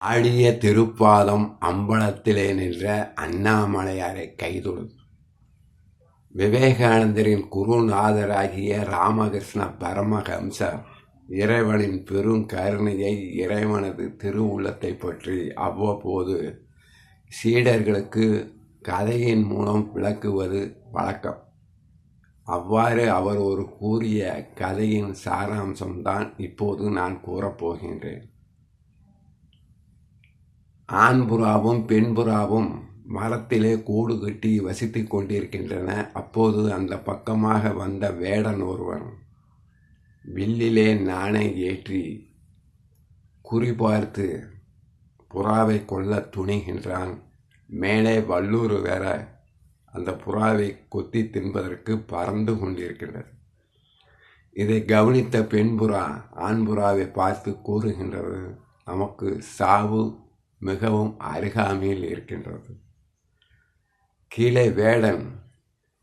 ஆடிய திருப்பாதம் அம்பலத்திலே நின்ற அண்ணாமலையாரை கைதொழுது. விவேகானந்தரின் குருநாதராகிய ராமகிருஷ்ண பரமஹம்சர் இறைவனின் பெரும் கருணையை இறைவனது திருவுள்ளத்தை பற்றி அவ்வப்போது சீடர்களுக்கு கதையின் மூலம் விளக்குவது வழக்கம். அவ்வாறு அவர் ஒரு கூறிய கதையின் சாராம்சம்தான் இப்போது நான் கூறப்போகின்றேன். ஆண்புறாவும் பெண்புறாவும் மரத்திலே கூடு கட்டி வசித்து கொண்டிருக்கின்றன. அப்போது அந்த பக்கமாக வந்த வேடன் ஒருவன் வில்லிலே நாணை ஏற்றி குறிபார்த்து புறாவை கொல்ல துணிகின்றான். மேலே வல்லூர் வேற அந்த புறாவை கொத்தி தின்பதற்கு பறந்து கொண்டிருக்கின்றது. இதை கவனித்த பெண்புறா ஆண்புறாவை பார்த்து கூறுகின்றது நமக்கு சாவு மிகவும் அருகாமையில் இருக்கின்றது. கீழே வேடன்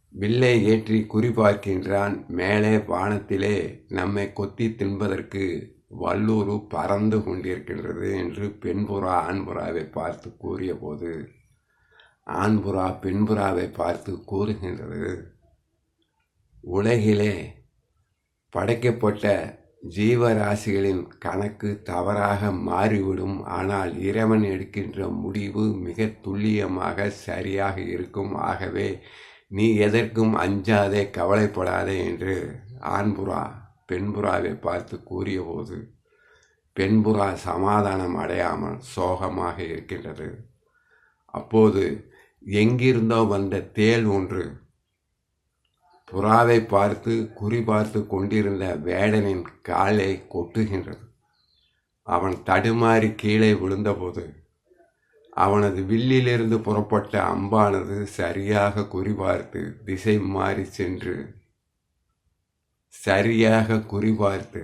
வில்லை ஏற்றி குறிபார்க்கின்றான் மேலே வானத்திலே நம்மை கொத்தி தின்பதற்கு வல்லூரு பறந்து கொண்டிருக்கின்றது என்று பெண்புறா ஆண்புறாவை பார்த்து கூறியபோது ஆண்புறா பெண்புறாவை பார்த்து கூறுகின்றது. உலகிலே படைக்கப்பட்ட ஜீவராசிகளின் கணக்கு தவறாக மாறிவிடும். ஆனால் இறைவன் எடுக்கின்ற முடிவு மிக துல்லியமாக சரியாக இருக்கும். ஆகவே நீ எதற்கும் அஞ்சாதே கவலைப்படாதே என்று ஆண்புறா பெண்புறாவை பார்த்து கூறியபோது பெண்புறா சமாதானம் அடையாமல் சோகமாக இருக்கின்றது. அப்போது எங்கிருந்தோ வந்த தேல் ஒன்று புறாவை பார்த்து குறிபார்த்து கொண்டிருந்த வேடனின் காலை கொட்டுகின்றது. அவன் தடுமாறி கீழே விழுந்தபோது அவனது வில்லிலிருந்து புறப்பட்ட அம்பானது சரியாக குறிபார்த்து திசை மாறி சென்று சரியாக குறிபார்த்து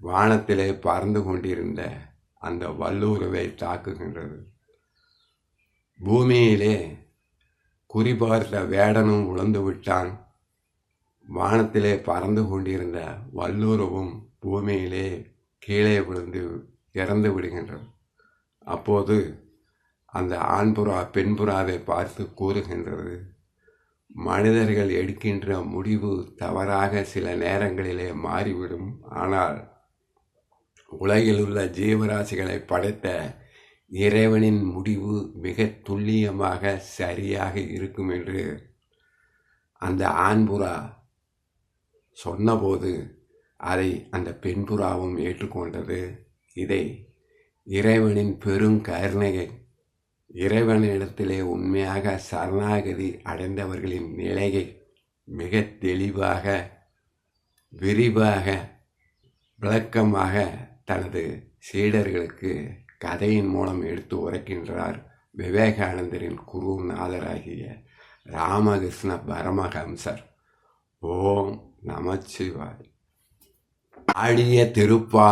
வானத்திலே பறந்து கொண்டிருந்த அந்த வல்லூருவை தாக்குகின்றது. பூமியிலே குறிபார்த்த வேடனும் உழந்து விட்டான். வானத்திலே பறந்து கொண்டிருந்த வல்லூரவும் பூமியிலே கீழே விழுந்து இறந்து விடுகின்றது. அப்போது அந்த ஆண்புறா பெண்புறாவை பார்த்து கூறுகின்றது மனிதர்கள் எடுக்கின்ற முடிவு தவறாக சில நேரங்களிலே மாறிவிடும். ஆனால் உலகில் உள்ள ஜீவராசிகளை படைத்த இறைவனின் முடிவு மிக துல்லியமாக சரியாக இருக்கும் என்று அந்த ஆண்புறா சொன்னபோது அதை அந்த பெண்புறாவும் ஏற்றுக்கொண்டது. இதை இறைவனின் பெரும் கருணையை இறைவனிடத்திலே உண்மையாக சரணாகதி அடைந்தவர்களின் நிலையை மிக தெளிவாக விரிவாக விளக்கமாக தனது சீடர்களுக்கு கதையின் மூலம் எடுத்து உரைக்கின்றார் விவேகானந்தரின் குருநாதராகிய ராமகிருஷ்ண பரமஹம்சர். ஓம் நமச்சிவாய். ஆடிய திருப்பா